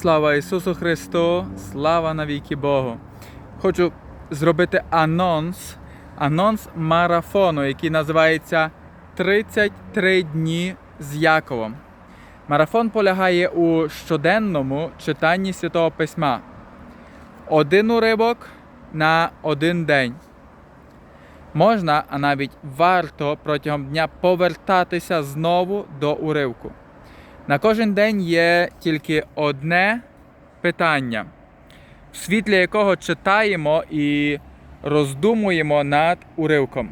Слава Ісусу Христу, слава навіки Богу. Хочу зробити анонс, анонс марафону, який називається 33 дні з Яковом. Марафон полягає у щоденному читанні Святого Письма. Один уривок на один день. Можна, а навіть варто протягом дня повертатися знову до уривку. На кожен день є тільки одне питання, в світлі якого читаємо і роздумуємо над уривком.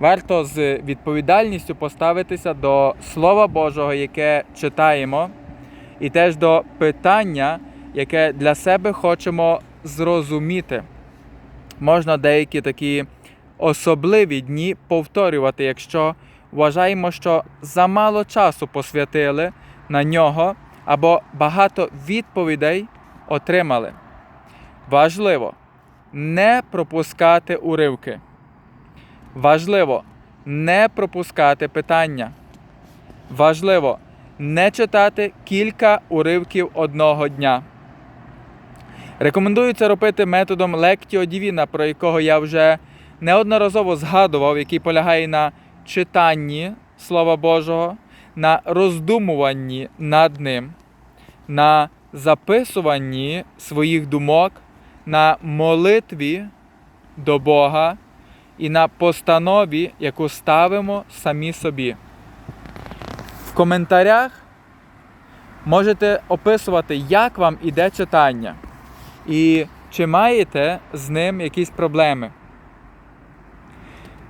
Варто з відповідальністю поставитися до Слова Божого, яке читаємо, і теж до питання, яке для себе хочемо зрозуміти. Можна деякі такі особливі дні повторювати, якщо вважаємо, що замало часу посвятили на нього або багато відповідей отримали. Важливо не пропускати уривки. Важливо не пропускати питання. Важливо не читати кілька уривків одного дня. Рекомендую це робити методом Lectio Divina, про якого я вже неодноразово згадував, який полягає на читанні Слова Божого, на роздумуванні над ним, на записуванні своїх думок, на молитві до Бога і на постанові, яку ставимо самі собі. В коментарях можете описувати, як вам іде читання і чи маєте з ним якісь проблеми.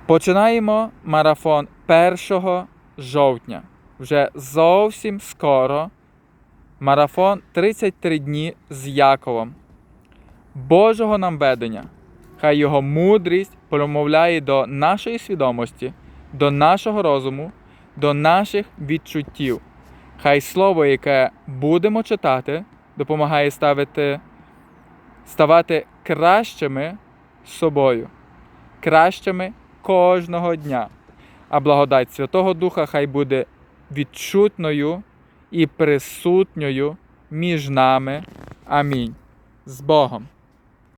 Починаємо марафон 1 жовтня. Вже зовсім скоро. Марафон 33 дні з Яковом. Божого нам ведення. Хай його мудрість промовляє до нашої свідомості, до нашого розуму, до наших відчуттів. Хай слово, яке будемо читати, допомагає ставити, ставати кращими собою, кращими кожного дня. А благодать Святого Духа хай буде відчутною і присутньою між нами. Амінь. З Богом.